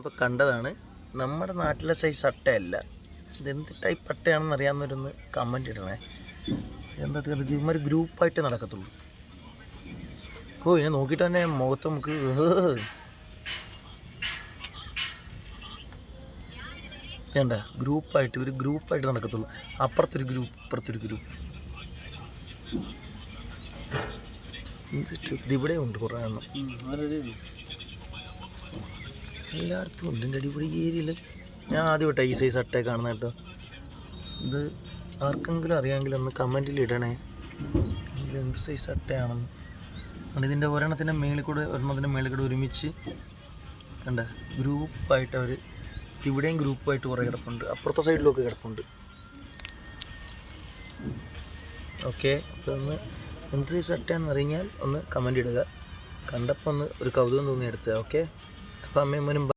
ഇപ്പോൾ കണ്ടതാണ്. നമ്മുടെ നാട്ടിലെ സൈസ് അട്ടയല്ല. ഇതെന്ത് ടൈപ്പ് അട്ടയാണെന്ന് അറിയാവുന്നവരൊന്ന് കമന്റ് ഇടണേ. എന്താ ഇവന്മാർ ഗ്രൂപ്പായിട്ട് നടക്കത്തുള്ളൂ. ഓ ഇതിനെ നോക്കിയിട്ട് തന്നെ മുഖത്ത് നമുക്ക്. വേണ്ട ഗ്രൂപ്പായിട്ട് ഇവർ ഗ്രൂപ്പായിട്ട് നടക്കത്തുള്ളൂ. അപ്പുറത്തൊരു ഗ്രൂപ്പ് ഇപ്പുറത്തൊരു ഗ്രൂപ്പ് ഇതിവിടെ ഉണ്ട് കുറേ എണ്ണം. എല്ലായിടത്തും ഉണ്ട്. എന്റെ അടിപൊളി ഏരിയയിൽ ഞാൻ ആദ്യമായിട്ടാണ് ഈ സൈസ് അട്ടേ കാണുന്ന കേട്ടോ. ഇത് ആർക്കെങ്കിലും അറിയാമെങ്കിൽ ഒന്ന് കമന്റിൽ ഇടണേ. എന്ത് സൈസ് അട്ടയാണെന്ന്. അതുകൊണ്ട് ഇതിന്റെ ഒരെണ്ണത്തിന്റെ മേളിൽ കൂടെ ഒരെണ്ണത്തിന്റെ മേളിൽ കൂടെ ഒരുമിച്ച് കണ്ട ഗ്രൂപ്പായിട്ട് അവർ ഇവിടെയും ഗ്രൂപ്പായിട്ട് കുറേ കിടപ്പുണ്ട്. അപ്പുറത്തെ സൈഡിലൊക്കെ കിടപ്പുണ്ട്. ഓക്കെ അപ്പോൾ ഒന്ന് എന്ത് സൈസ് അട്ടയാണെന്ന് അറിഞ്ഞാൽ ഒന്ന് കമന്റ് ഇടുക. കണ്ടപ്പോൾ ഒന്ന് ഒരു കൗതുകം തോന്നി എടുത്തത് ഓക്കെ അപ്പം അമ്മയും